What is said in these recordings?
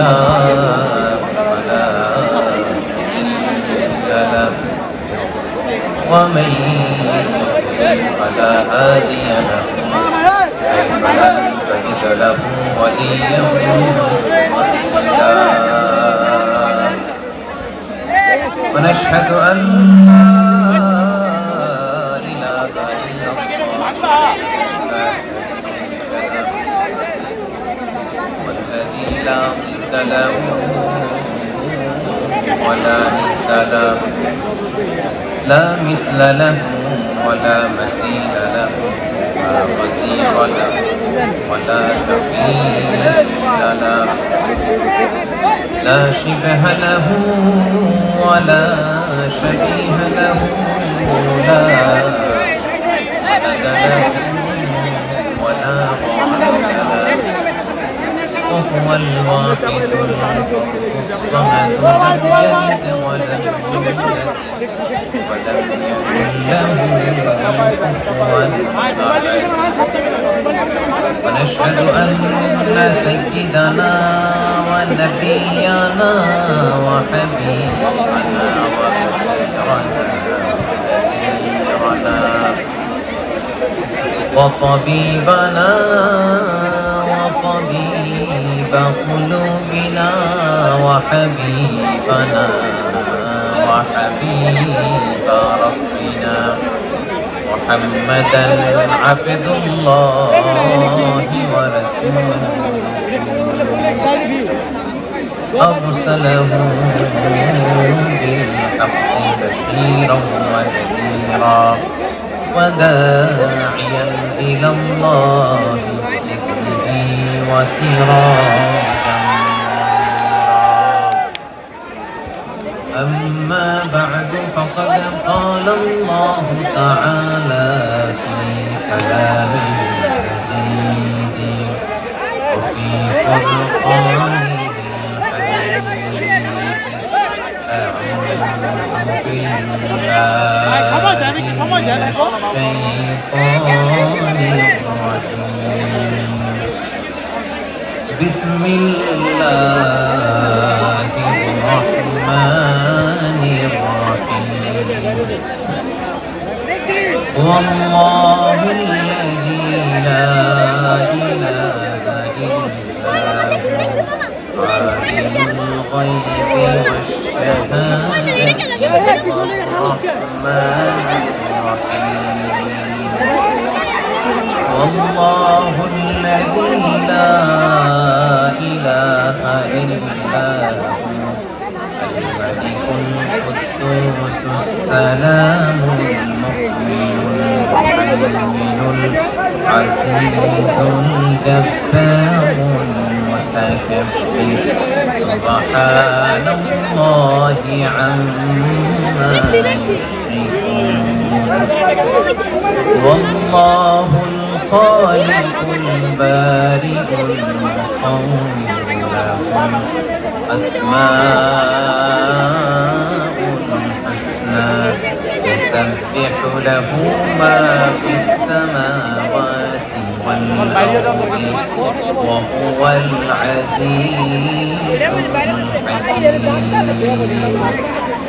فلا مضل له ومن يضلل فلا هادي له تجد له وليا ونشهد أن لا إله إلا الله لا لا ضد له ولا ند له لا مثل له ولا مثيل له لا وزير له ولا شفيع له لا شبه له ولا شبيه له لا ولد له وهو الواحد الصمد لم يلد ولم يولد ولم يكن له كفوا ونشهد أن سيدنا ونبينا وحبيبنا ونذيرنا وطبيبنا وطبيب قلوبنا وحبيبنا وحبيب ربنا محمدا عبد الله ورسوله. أرسله بالحق بشيرا ونذيرا وداعيا إلى الله وسراجا أما بعد فقد قال الله تعالى في كلامه المجيد وفي فرقانه الحميد أعوذ بالله من الشيطان الرجيم بسم الله الرحمن الرحيم. والله الذي لا إله إلا هو. عالم الغيب والشهادة الرحمن الرحيم. والله الذي لا إله إلا هو الملك القدوس السلام المؤمن المهيمن العزيز الجبار المتكبر سبحان الله عما يشركون. والله الخالق البارئ لهم أسماء الحسنى يسبح له ما في السماوات والأرض وهو العزيز الحكيم.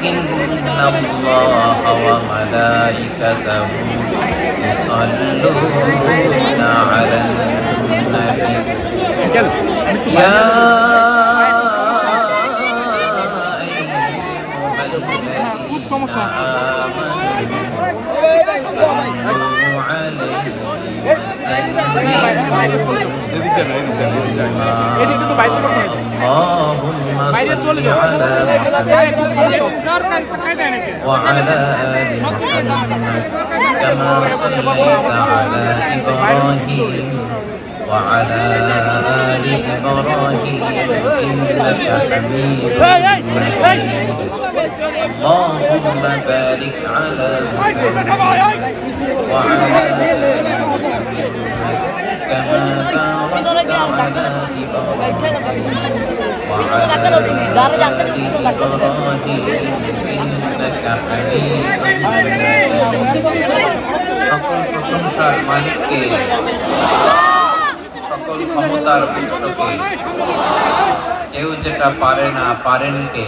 إن الله وملائكته يصلون على النبي খুব وعلى آل محمد كما صليت على إبراهيم وعلى آل إبراهيم إنك حميد مجيد اللهم بارك على محمد وعلى آل محمد كما باركت على إبراهيم وعلى آل إبراهيم إنك حميد مجيد সকল প্রশংসার মালিককে সকল ক্ষমতার উৎসকে কেউ যেটা পারে না পারেন কে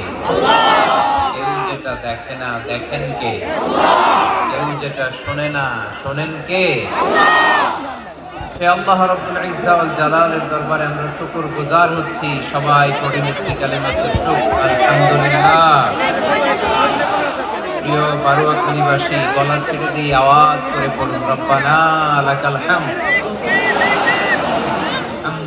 কেউ যেটা দেখে না দেখেন কে কেউ যেটা শোনে না শোনেন কে সে আল্লাহ রব্বুল ওয়াল জালালের দরবারে আমরা শুকর গুজার হচ্ছি। সবাই পড়ে নিচ্ছি কালেমাতুর শুক আলহামদুলিল্লাহ। প্রিয় বারুয়াখালীবাসী, গলা ছেড়ে দিয়ে আওয়াজ করে পড়ুন। রব্বানা লাকাল হামদ।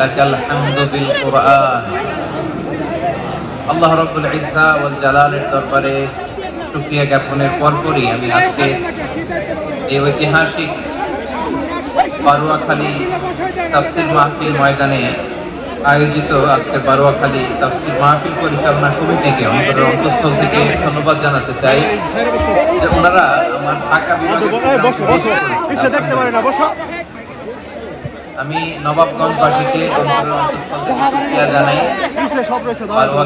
লাকাল হামদু বিল কোরআন। আল্লাহ রব্বুল ইসা ওয়াল জালালের দরবারে শুক্রিয়া জ্ঞাপনের পরপরই আমি আজকে এই ঐতিহাসিক বারুয়াখালী তাফসির মাহফিল ময়দানে আয়োজিত আজকে বারোয়াখালী তাফসির মাহফিল পরিচালনা কমিটিকে অন্তরের অন্তঃস্থল থেকে ধন্যবাদ জানাতে চাই যে ওনারা আমার ঢাকা বিভাগের আমি নবাবগঞ্জবাসীকে শুক্রিয়া জানাই দাও।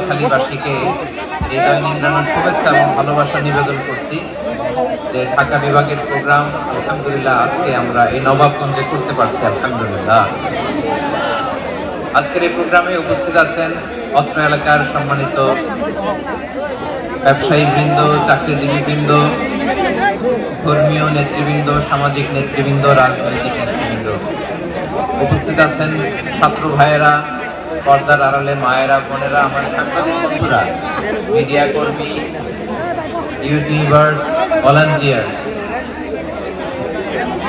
হৃদয় নিংড়ানোর শুভেচ্ছা এবং ভালোবাসা নিবেদন করছি যে ঢাকা বিভাগের প্রোগ্রাম, আলহামদুলিল্লাহ আজকে আমরা এই নবাবগঞ্জে করতে পারছি, আলহামদুলিল্লাহ আজকের এই প্রোগ্রামে উপস্থিত আছেন অত্র এলাকার সম্মানিত ব্যবসায়ী বৃন্দ, চাকরিজীবী বৃন্দ, ধর্মীয় নেতৃবৃন্দ, সামাজিক নেতৃবৃন্দ, রাজনৈতিক নেতৃবৃন্দ উপস্থিত আছেন ছাত্র ভাইয়েরা, পর্দার আড়ালে মায়েরা, বোনেরা, আমার সাংবাদিক বন্ধুরা, মিডিয়া কর্মী, ইউটিউবার্স, ভলান্টিয়ার্স,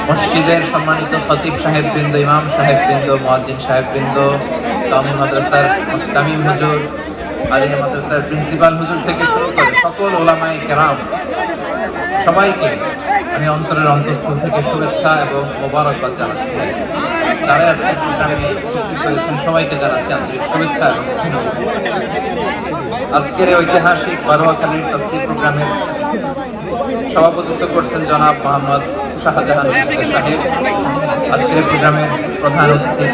মসজিদের সম্মানিত খতিব সাহেব বৃন্দ ইমাম সাহেব বৃন্দ মোয়াজ্জিন সাহেব বৃন্দ তামিম মাদ্রাসার তামিম হুজুর, আলিয়া মাদ্রাসার প্রিন্সিপাল হুজুর থেকে শুরু করে সকল ওলামায়ে কেরাম সবাইকে আমি অন্তরের অন্তঃস্থল থেকে শুভেচ্ছা এবং মোবারকবাদ জানাতে চাই। যারা আজকের প্রোগ্রামে উপস্থিত হয়েছেন, সবাইকে জানাচ্ছি আন্তরিক শুভেচ্ছা এবং অভিনন্দন। আজকের ঐতিহাসিক বারোয়াখালীর তফসিল প্রোগ্রামের সভাপতিত্ব করছেন জনাব মোহাম্মদ শাহজাহান সাহেব। আজকের প্রোগ্রামের প্রধান অতিথি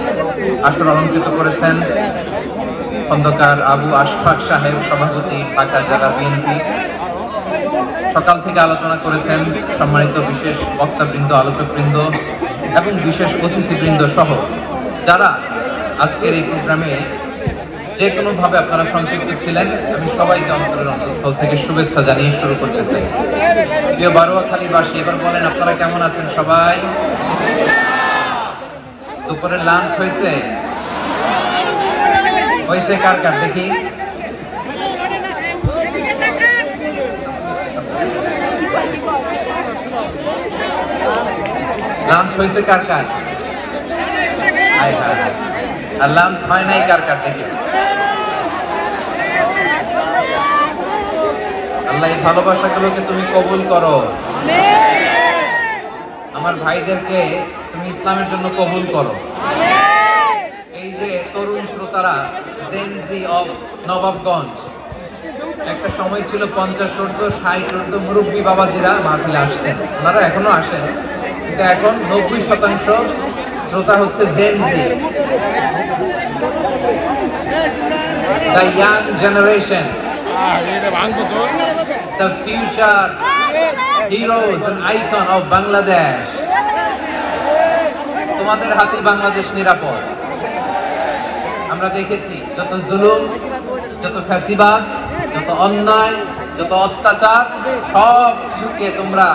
আসর অলঙ্কৃত করেছেন খন্দকার আবু আশফাক সাহেব, সভাপতি ঢাকা জেলা বিএনপি। সকাল থেকে আলোচনা করেছেন সম্মানিত বিশেষ বক্তাবৃন্দ, আলোচকবৃন্দ এবং বিশেষ অতিথিবৃন্দ সহ যারা আজকের এই প্রোগ্রামে যে কোনোভাবে আপনারা সম্পৃক্ত ছিলেন, আমি সবাইকে অন্তরের অন্তঃস্থল থেকে শুভেচ্ছা জানিয়ে শুরু করতে চাই। প্রিয় বারোয়াখালীবাসী এবার বলেন আপনারা কেমন আছেন সবাই? দুপুরের লাঞ্চ হয়েছে? হয়েছে কার কার? দেখি। লাঞ্চ হয়েছে কার কার। আর লাঞ্চ হয় নাই কার কার দেখে। আল্লাহ এই ভালোবাসাগুলোকে তুমি কবুল করো। আমার ভাইদেরকে তুমি ইসলামের জন্য কবুল করো। এই যে তরুণ শ্রোতারা জেনজি অফ নবাবগঞ্জ, একটা সময় ছিল পঞ্চাশ ঊর্ধ্ব, ষাট ঊর্ধ্ব মুরব্বী বাবাজিরা মাহফিলে আসতেন। ওনারা এখনও আসেন। কিন্তু এখন নব্বই শতাংশ শ্রোতা হচ্ছে Gen Gen Z the young generation the future heroes icon of Bangladesh তোমাদের হাতে বাংলাদেশ নিরাপদ। আমরা দেখেছি যত জুলুম, যত ফ্যাসিবাদ, যত অন্যায়, যত অত্যাচার, সব কিছুকে তোমরা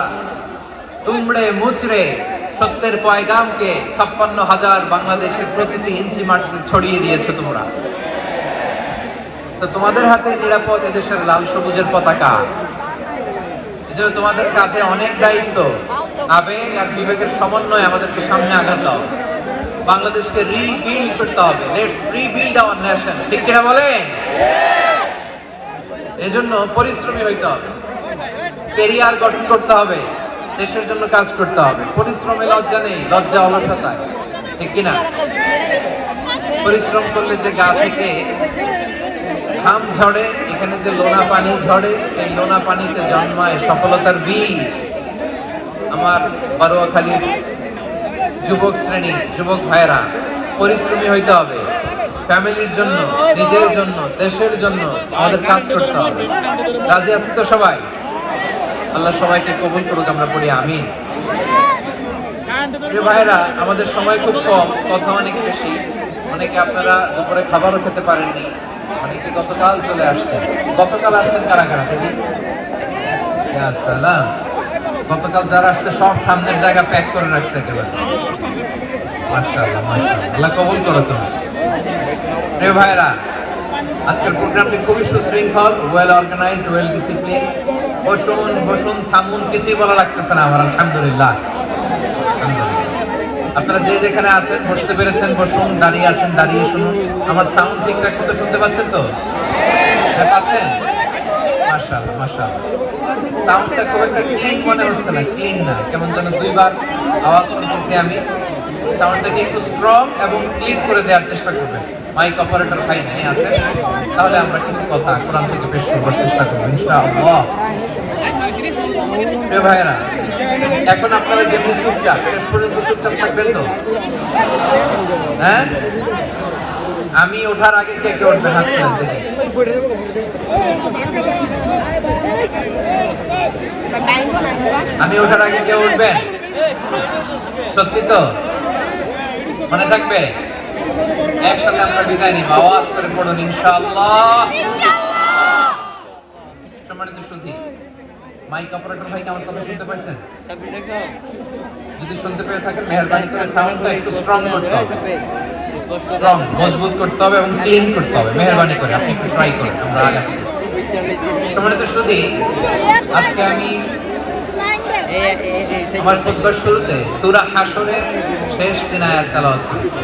তুমড়ে মুচড়ে সত্যের পয়গামকে ছাপ্পান্ন হাজার বাংলাদেশের প্রতিটি ইঞ্চি মাটিতে ছড়িয়ে দিয়েছ তোমরা। তো তোমাদের হাতে নিরাপদ এদেশের লাল সবুজের পতাকা। এজন্য তোমাদের কাঁধে অনেক দায়িত্ব, আবেগ আর বিবেকের সমন্বয় আমাদেরকে সামনে আগাতে হবে বাংলাদেশকে রিবিল্ড করতে হবে। লেটস রিবিল্ড আওয়ার নেশন ঠিক কিনা বলেন? এজন্য পরিশ্রমী হইতে হবে। কেরিয়ার গঠন করতে হবে। দেশের জন্য কাজ করতে হবে। পরিশ্রমে লজ্জা নেই, লজ্জা অলসতায়। ঠিক কিনা? পরিশ্রম করলে যে গা থেকে ঘাম ঝরে, এখানে যে লোনা পানি ঝরে, এই লোনা পানিতে জন্মায় সফলতার বীজ। আমার বারোয়াখালীর যুবক শ্রেণি, যুবক ভাইরা পরিশ্রমী হইতে হবে। ফ্যামিলির জন্য, নিজের জন্য, দেশের জন্য আমাদের কাজ করতে হবে। রাজি আছি তো সবাই? আল্লাহ সবাইকে কবুল করুক, আমরা পড়ি আমিন। ভাইরা আমাদের সময় খুব কম, কথা অনেক বেশি। অনেকে আপনারা দুপুরে খাবারও খেতে পারেননি। অনেকে গতকাল চলে আসছেন। গতকাল আসছেন কারা কারা, দেখি? সালাম। গতকাল যারা আসছে, সব সামনের জায়গা প্যাক করে রাখছে একেবারে। মাশাআল্লাহ মাশাআল্লাহ। আল্লাহ কবুল করো তুমি। ভাইরা আজকের প্রোগ্রামটি খুবই সুশৃঙ্খল ওয়েল অর্গানাইজড ওয়েল ডিসিপ্লিন বসুন বসুন, থামুন, কিছুই বলা লাগতেছে না আমার, আলহামদুলিল্লাহ। আপনারা যে যেখানে আছেন, বসতে পেরেছেন, বসুন, দাঁড়িয়ে আছেন, দাঁড়িয়ে শুনুন। আমার সাউন্ড ঠিকঠাক মতো শুনতে পাচ্ছেন তো? হ্যাঁ পাচ্ছেন? মাশাআল্লাহ মাশাআল্লাহ। সাউন্ডটা খুব একটা ক্লিন মনে হচ্ছে না ক্লিন না। কেমন যেন দুইবার আওয়াজ শুনতেছি আমি। সাউন্ডটাকে একটু স্ট্রং এবং ক্লিন করে দেওয়ার চেষ্টা করবেন। মাইক অপারেটর ভাই যিনি আছেন। তাহলে আমরা কিছু কথা কোরআন থেকে পেশ করবার চেষ্টা করব, ইনশাআল্লাহ। ভাইয়েরা, এখন আপনারা যেমনি চুপচাপ, শেষ পর্যন্ত চুপচাপ থাকবেন তো? হ্যাঁ? আমি ওঠার আগে কে কে উঠবে? হাত দেখি। আমি ওঠার আগে কে উঠবেন? সত্যি তো? মনে থাকবে? একসাথে আমরা বিদায় নিব। আওয়াজ করে পড়ুন, ইনশাআল্লাহ। সম্মানিত সুধী, মাইক অপারেটর ভাই আমার কথা শুনতে পাইছেন? যদি শুনতে পেয়ে থাকেন, মেহরবানি করে সাউন্ডটা একটু স্ট্রং করতে হবে। স্ট্রং মজবুত করতে হবে এবং ক্লিন করতে হবে। মেহরবানি করে, আপনি একটু ট্রাই করেন, আমরা আগাচ্ছি। সম্মানিত সুধী, আজকে আমি আমার খুতবার শুরুতে সূরা হাশরের শেষ দিন আয়াত তেলাওয়াত করেছি।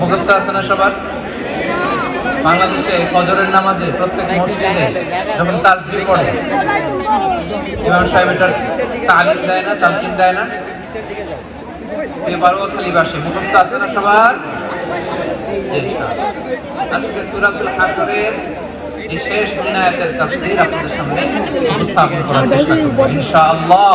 মুখস্থ আছে না সবার? বাংলাদেশে ফজরের নামাজে প্রত্যেক মসজিদে যখন তাসবিহ পড়ে, ইমাম সাহেব এটার তালিম দেয় না, তালকিন দেয় না। এই বারোয়াখালী বাসে। মুখস্থ আছে না সবার? আজকে সূরাতুল হাশরের এই শেষ দিন আয়াতের তাফসীর আপনাদের সামনে উপস্থাপন করার চেষ্টা করব। ইনশাআল্লাহ।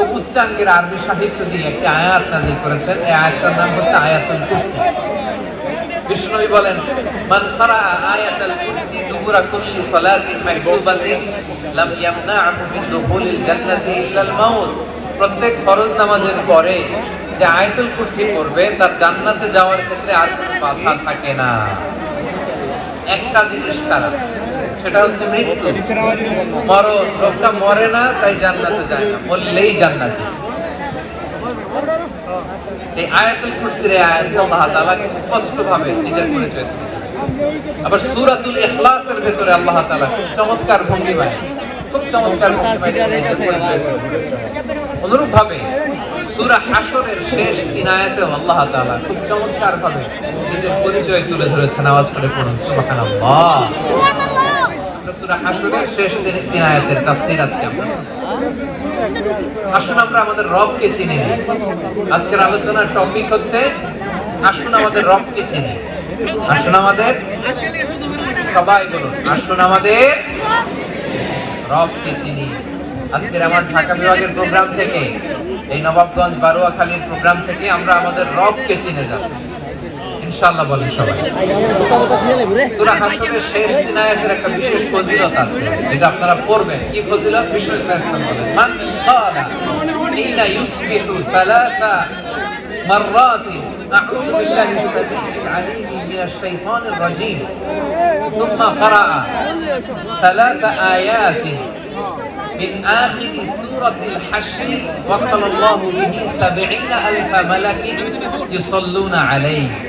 খুব উচ্চাঙ্গের আরবি সাহিত্য দিয়ে একটি আয়াত নাজিল করেছেন। এই আয়াতটার নাম হচ্ছে আয়াতুল কুরসি। বিষ্ণুনবী বলেন, মান কারা আয়াতাল কুরসি দুবুরা কুল্লি সালাতিন মাকতুবাতিন লাম ইয়ামনাহু মিন দুখুলিল জান্নাতি ইল্লাল মাউত। প্রত্যেক ফরজ নামাজের পরে যে আয়াতুল কুরসি পড়বে, তার জান্নাতে যাওয়ার ক্ষেত্রে আর কোনো বাধা থাকে না। একটা জিনিস ছাড়া সেটা হচ্ছে মৃত্যু। মরণ লোকটা মরে না, তাই জান্নাতে যায় না। মরলেই জান্নাতে। এই আয়াতুল কুরসির আয়াতে আল্লাহ তাআলা খুব স্পষ্টভাবে নিজের পরিচয়। আবার সূরাতুল ইখলাসের ভেতরে আল্লাহ তাআলা খুব চমৎকার ভঙ্গিমায়, খুব চমৎকার অনুরূপ ভাবে সূরা হাশরের শেষ তিন আয়াতেও আল্লাহ তাআলা খুব চমৎকার ভাবে নিজের পরিচয় তুলে ধরেছেন। আওয়াজ করে পড়ুন, সুবহানাল্লাহ। আমাদের সবাই বলুন, আসুন আমাদের রবকে চিনি। আজকের আমার ঢাকা বিভাগের প্রোগ্রাম থেকে, এই নবাবগঞ্জ বারুয়াখালীর প্রোগ্রাম থেকে আমরা আমাদের রবকে চিনে যাব। ইনশাআল্লাহ বলেন সবাই সূরা হাশরের শেষ দিন আয়াতের একটা বিশেষ ফজিলত আছে এটা আপনারা পড়বেন কি ফজিলত বিষ্ণু ইসলাম বলেন মান ক্বালা হিনা ইউসবিহু সালাসা مرات أعوذ بالله السميع العليم من الشيطان الرجيم ثم قرأ ثلاث آيات من آخر سورة الحشر وقال الله به سبعين ألف ملك يصلون عليه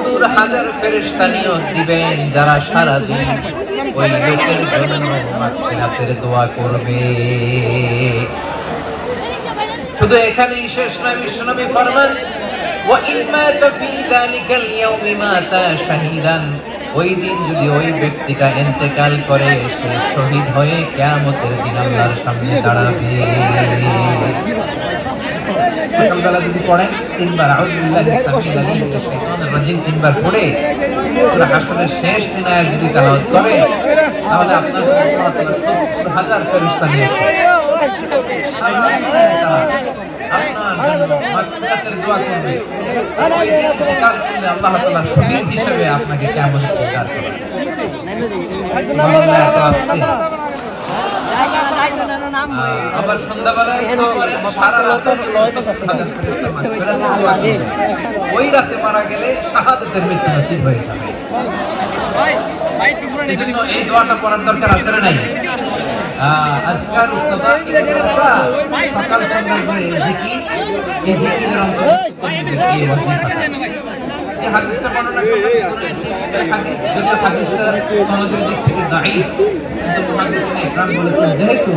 হাজার হাজার ফেরেস্তা নিয়োগ দিবেন যারা সারা দিন ওই লোকের জন্য মাগফিরাতের দোয়া করবে। শুধু এখানেই শেষ নয়, বিশ্বনবী ফরমান ওই দিন যদি ওই ব্যক্তিটা এতেকাল করে, সে শহীদ হয়ে কেমতের দিন আল্লাহর সামনে দাঁড়াবে। সকালবেলা যদি পড়েন তিনবার আলিম রাজিম তিনবার পড়ে হাশরের শেষ দিন আয়াত যদি তেলাওয়াত করে তাহলে আপনার 70 হাজার শহীদ হিসেবে আপনাকে কেমন উদ্ধার করবে? আস্তে। আহ, আবার সন্ধ্যাবেলা দোয়া সারা রাতের। ওই রাতে মারা গেলে শাহাদাতের মৃত্যু নসিব হয়ে যাবে। এই দোয়াটা পড়ার দরকার আছে নাই? সকাল সন্ধ্যার যে জিকির এই জিকিরের অন্তর্ভুক্ত এই! ওয়াজিফাটা যে হাদিসটা বর্ণনা করলাম হাদিস যদিও হাদিসটা সনদের দিক থেকে দাঈফ কিন্তু মুহাদ্দিসিনে ইকরাম বলেছেন যেহেতু